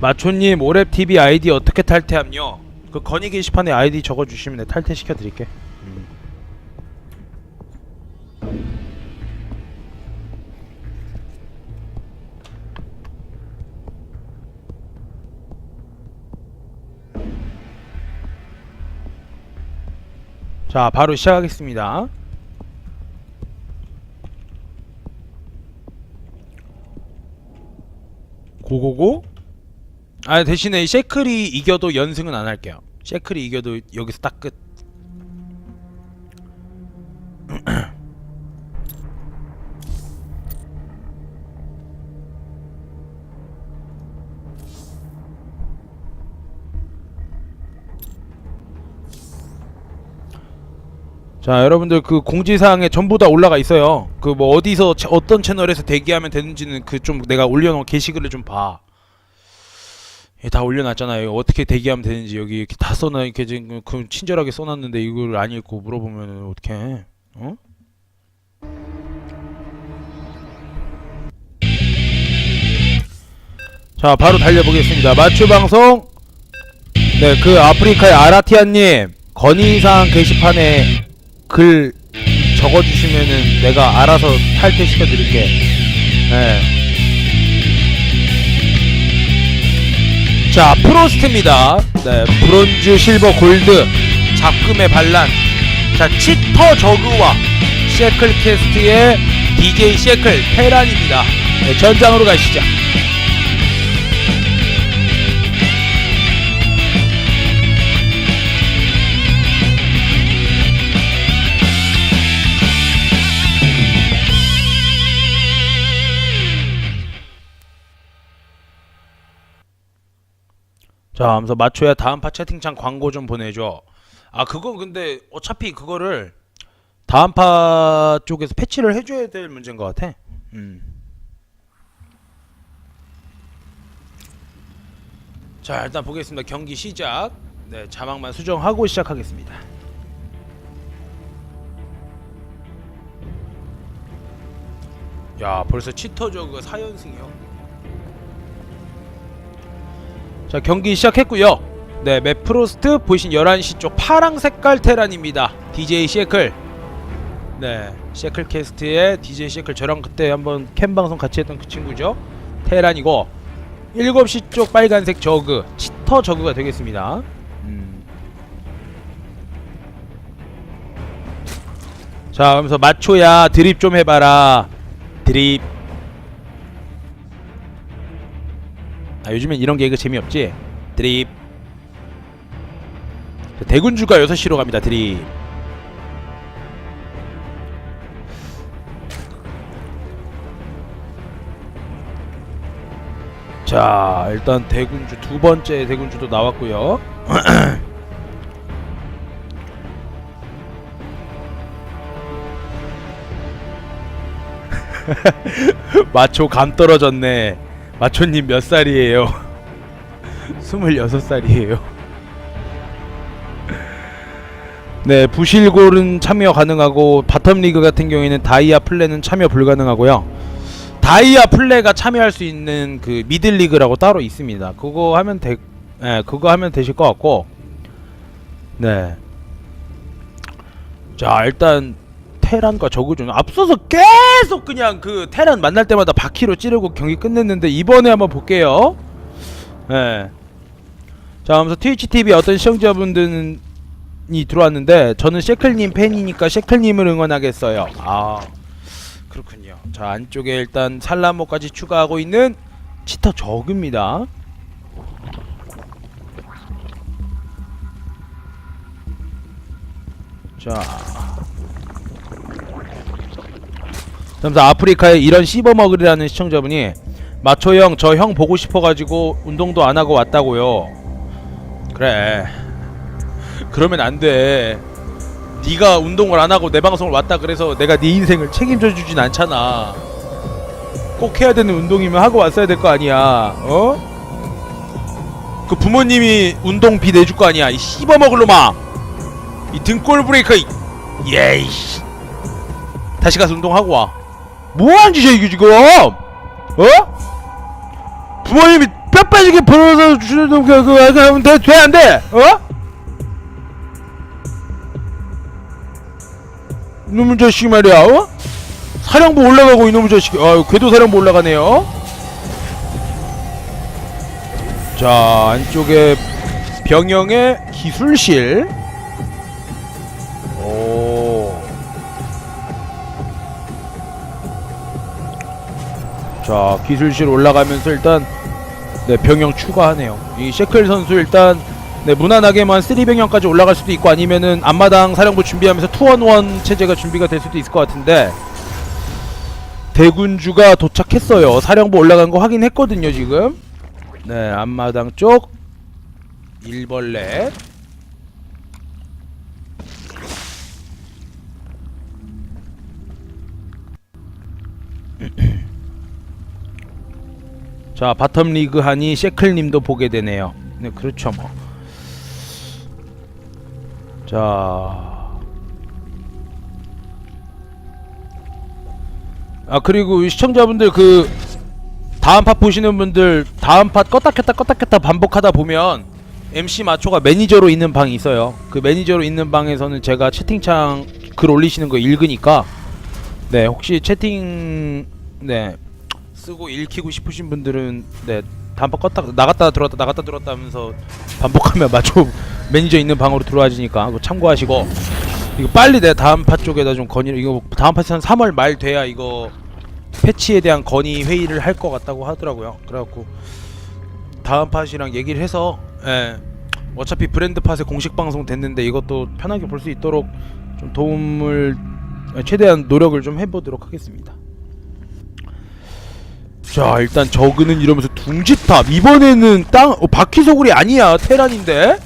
마초님 오랩 TV 아이디 어떻게 탈퇴함요? 그 건의 게시판에 아이디 적어주시면 내 탈퇴 시켜드릴게. 음. 자, 바로 시작하겠습니다. 고고고? 아 대신에 셰클이 이겨도 연승은 안 할게요. 셰클이 이겨도 여기서 딱 끝. 자 여러분들 그 공지사항에 전부 다 올라가 있어요. 그 뭐 어디서 채- 어떤 채널에서 대기하면 되는지는 그 좀 내가 올려놓은 게시글을 좀 봐. 예, 다 올려놨잖아요. 어떻게 대기하면 되는지 여기 이렇게 다 써놔 이렇게 지금 그 친절하게 써놨는데 이걸 안 읽고 물어보면 어떡해? 어? 자 바로 달려보겠습니다. 마추 방송. 네, 그 아프리카의 아라티아님 건의사항 게시판에 글 적어주시면은 내가 알아서 탈퇴시켜 드릴게. 네. 자 프로스트입니다. 네 브론즈 실버 골드 잡금의 반란. 자 치터 저그와 셰클 캐스트의 DJ 셰클 테란입니다. 네, 전장으로 가시죠 자 하면서 마초야 다음 파 채팅창 광고 좀 보내줘. 아 그건 근데 어차피 그거를 다음 파 쪽에서 패치를 해줘야 될 문제인 것 같아. 음. 자 일단 보겠습니다. 경기 시작. 네 자막만 수정하고 시작하겠습니다. 야 벌써 치터 저그 4연승이요 자 경기 시작했고요. 네 맵프로스트 보이신 11시 쪽 파랑 색깔 테란입니다. DJ 셰클. 네 셰클 캐스트의 DJ 셰클. 저랑 그때 한번 캠 방송 같이 했던 그 친구죠. 테란이고 7시 쪽 빨간색 저그 치터 저그가 되겠습니다. 음. 자 그러면서 마초야 드립 좀 해봐라. 드립 아 요즘엔 이런 개그 재미없지? 드립. 자, 대군주가 6시로 갑니다 드립. 자 일단 대군주 두 번째 대군주도 나왔고요. 마초 감 떨어졌네 마초님 몇 살이에요? 26살이에요. 네, 부실골은 참여 가능하고 바텀 리그 같은 경우에는 다이아 플레는 참여 불가능하고요. 다이아 플레가 참여할 수 있는 그 미들 리그라고 따로 있습니다. 그거 하면 되, 예, 그거 하면 되실 것 같고, 네. 자, 일단 테란과 저그 중 앞서서 계속 그냥 그 테란 만날 때마다 바퀴로 찌르고 경기 끝냈는데 이번에 한번 볼게요. 예. 자, 하면서 트위치 TV 어떤 시청자분들이 들어왔는데 저는 셰클님 팬이니까 셰클님을 응원하겠어요. 아, 그렇군요. 자, 안쪽에 일단 살라모까지 추가하고 있는 치터 저그입니다. 자, 그러면서 아프리카에 이런 씹어먹으리라는 시청자분이 마초 형 저 형 보고 싶어가지고 운동도 안 하고 왔다고요. 그래. 그러면 안 돼. 네가 운동을 안 하고 내 방송을 왔다 그래서 내가 네 인생을 책임져 주진 않잖아. 꼭 해야 되는 운동이면 하고 왔어야 될 거 아니야. 어? 그 부모님이 운동비 내줄 거 아니야. 이 씹어먹을 놈아. 이 등골 브레이커. 이- 예이. 다시 가서 운동하고 와. 뭐하는 짓이야 이게 지금? 어? 부모님이 뼈 빠지게 벌어서 주는 그, 그, 그, 하면 돼? 돼? 안 돼? 어? 이놈의 자식이 말이야, 어? 사령부 올라가고 이놈의 자식이, 아유, 궤도 사령부 올라가네요. 자, 안쪽에 병영의 기술실. 자, 기술실 올라가면서 일단 네, 병영 추가하네요. 이 셰클 선수 일단 네, 무난하게만 3 병영까지 올라갈 수도 있고 아니면은 앞마당 사령부 준비하면서 투원원 체제가 준비가 될 수도 있을 것 같은데 대군주가 도착했어요. 사령부 올라간 거 확인했거든요, 지금. 네, 앞마당 쪽 일벌레 자 바텀 리그 하니 셰클님도 보게 되네요. 네 그렇죠 뭐. 자. 아 그리고 시청자분들 그 다음 팟 보시는 분들 다음 팟 껐다 켰다 껐다 켰다 반복하다 보면 MC 마초가 매니저로 있는 방이 있어요. 그 매니저로 있는 방에서는 제가 채팅창 글 올리시는 거 읽으니까 네 혹시 채팅 네 쓰고 읽히고 싶으신 분들은 네번 껐다 나갔다 들어왔다 나갔다 들어왔다 하면서 반복하면 마초 매니저 있는 방으로 들어와지니까 참고하시고 이거 빨리 내 다음 파 쪽에다 좀 건의를 이거 다음 한 3월 말 돼야 이거 패치에 대한 건의 회의를 할 것 같다고 하더라고요. 그래갖고 다음 팟이랑 얘기를 해서 예 어차피 브랜드 팟에 공식 방송 됐는데 이것도 편하게 볼 수 있도록 좀 도움을 최대한 노력을 좀 해보도록 하겠습니다. 자 일단 저그는 이러면서 둥지탑. 이번에는 땅 어, 바퀴소굴이 아니야. 테란인데.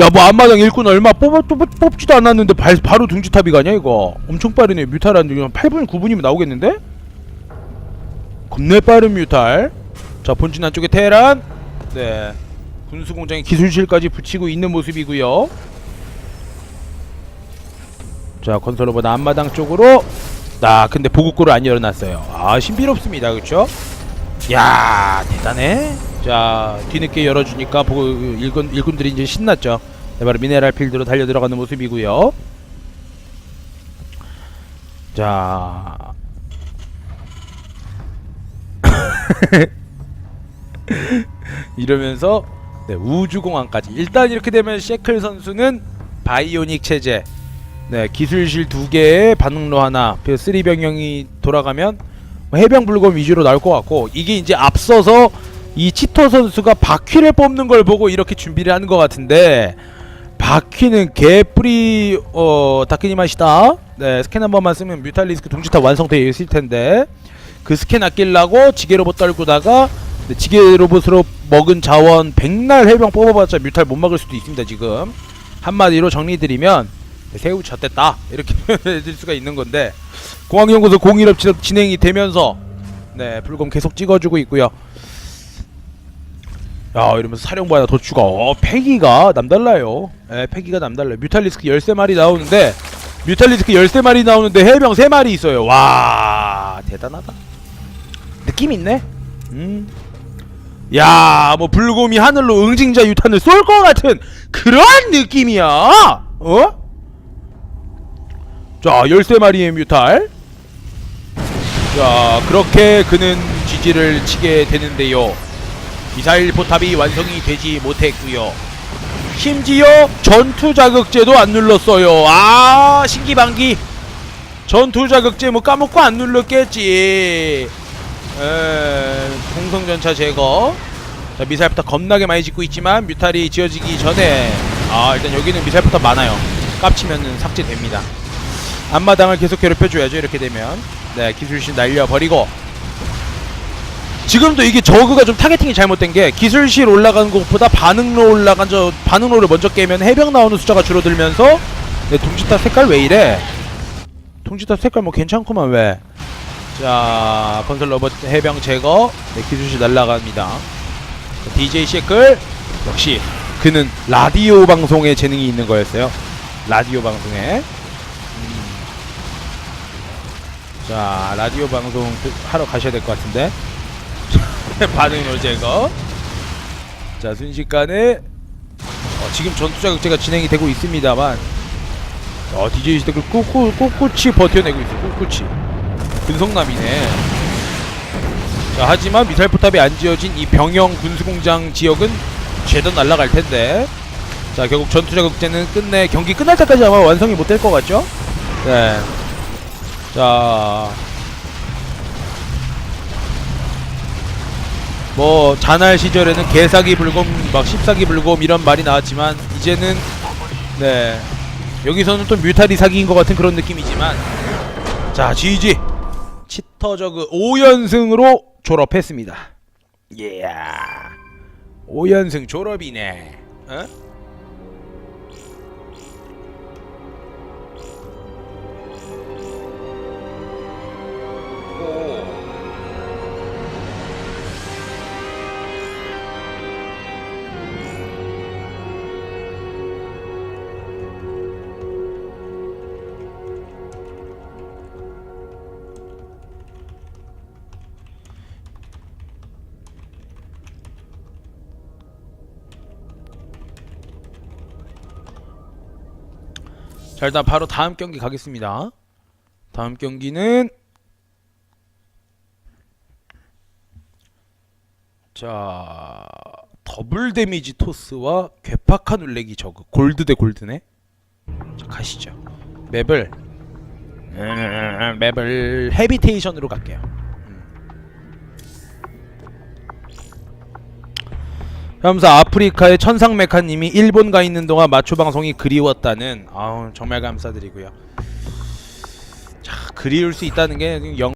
야 뭐 앞마당 일꾼 얼마 뽑, 뽑, 뽑지도 않았는데 발, 바로 둥지탑이 가냐 이거? 엄청 빠르네. 뮤탈 한 8분 9분이면 나오겠는데? 겁내 빠른 뮤탈. 자 본진 안쪽에 테란. 네. 군수공장에 기술실까지 붙이고 있는 모습이고요. 자 건설로보다 앞마당 쪽으로 나 근데 보급고를 안 열어놨어요. 아 신비롭습니다. 그쵸? 야 대단해. 자 뒤늦게 열어주니까 보고 일군 일군들이 이제 신났죠. 네, 바로 미네랄 필드로 달려 들어가는 모습이고요. 자. 이러면서 네, 우주공항까지. 일단 이렇게 되면 셰클 선수는 바이오닉 체제 네 기술실 두 개에 반응로 하나 그 쓰리 병영이 돌아가면 뭐 해병 불검 위주로 나올 것 같고 이게 이제 앞서서 이 치토 선수가 바퀴를 뽑는 걸 보고 이렇게 준비를 하는 것 같은데 바퀴는 개뿌리 어 다크니마시다. 네 스캔 한 번만 쓰면 뮤탈리스크 동지탑 완성되어 있을 텐데 그 스캔 아끼려고 지게 로봇 떨구다가 네, 지게 로봇으로 먹은 자원 백날 해병 뽑아봤자 뮤탈 못 막을 수도 있습니다 지금. 한마디로 정리드리면 네, 새우 젖됐다. 이렇게 표현해드릴 수가 있는 건데 공항연구소 공일업 진- 진행이 되면서 네 불검 계속 찍어주고 있고요. 야 이러면서 사령부 하나 더 추가. 어 패기가 남달라요. 예 패기가 남달라요. 뮤탈리스크 13마리 나오는데 뮤탈리스크 13마리 나오는데 해병 3마리 있어요. 와 대단하다. 느낌 있네? 음. 야, 뭐 불곰이 하늘로 응징자 유탄을 쏠 것 같은 그런 느낌이야. 어? 자, 13마리의 뮤탈. 자, 그렇게 그는 지지를 치게 되는데요. 미사일 포탑이 완성이 되지 못했고요. 심지어 전투 자극제도 안 눌렀어요. 아, 신기방기. 전투 자극제 뭐 까먹고 안 눌렀겠지. 에, 공성전차 제거. 자, 미사일부터 겁나게 많이 짓고 있지만 뮤탈이 지어지기 전에 아 일단 여기는 미사일부터 많아요. 깝치면은 삭제됩니다. 앞마당을 계속 괴롭혀줘야죠 이렇게 되면. 네 기술실 날려버리고. 지금도 이게 저그가 좀 타겟팅이 잘못된 게 기술실 올라간 것보다 반응로 올라간 저 반응로를 먼저 깨면 해병 나오는 숫자가 줄어들면서 네 둥지탑 색깔 왜 이래? 둥지탑 색깔 뭐 괜찮구만 왜? 자 건설 로봇 해병 제거. 네, 기술실 날라갑니다. DJ 셰클. 역시 그는 라디오 방송에 재능이 있는 거였어요. 라디오 방송에 음. 자 라디오 방송 그- 하러 가셔야 될 것 같은데. 반응로 제거? 자 순식간에 어, 지금 전투자 극제가 진행이 되고 있습니다만 어, DJ 시대를 꿋꿋, 꿋꿋이 버텨내고 있어 꿋꿋이. 근성남이네. 자 하지만 미사일 포탑이 안 지어진 이 병영 군수공장 지역은 죄도 날라갈 텐데. 자 결국 전투자 극제는 끝내 경기 끝날 때까지 아마 완성이 못 될 것 같죠? 네. 자. 뭐 자날 시절에는 개사기 불곰 막 십사기 불곰 이런 말이 나왔지만 이제는 네 여기서는 또 뮤탈이 사기인 것 같은 그런 느낌이지만 자 GG 치터저그 5연승으로 졸업했습니다. 예야 5연승 졸업이네. 어? 자 일단 바로 다음 경기 가겠습니다. 다음 경기는 자 더블 데미지 토스와 괴팍한 울레기 저그 골드 대 골드네. 자 가시죠. 맵을 음, 맵을 헤비테이션으로 갈게요. 그러면서 아프리카의 천상 메카님이 일본 가 있는 동안 마초 방송이 그리웠다는 아우 정말 감사드리고요. 자 그리울 수 있다는 게 영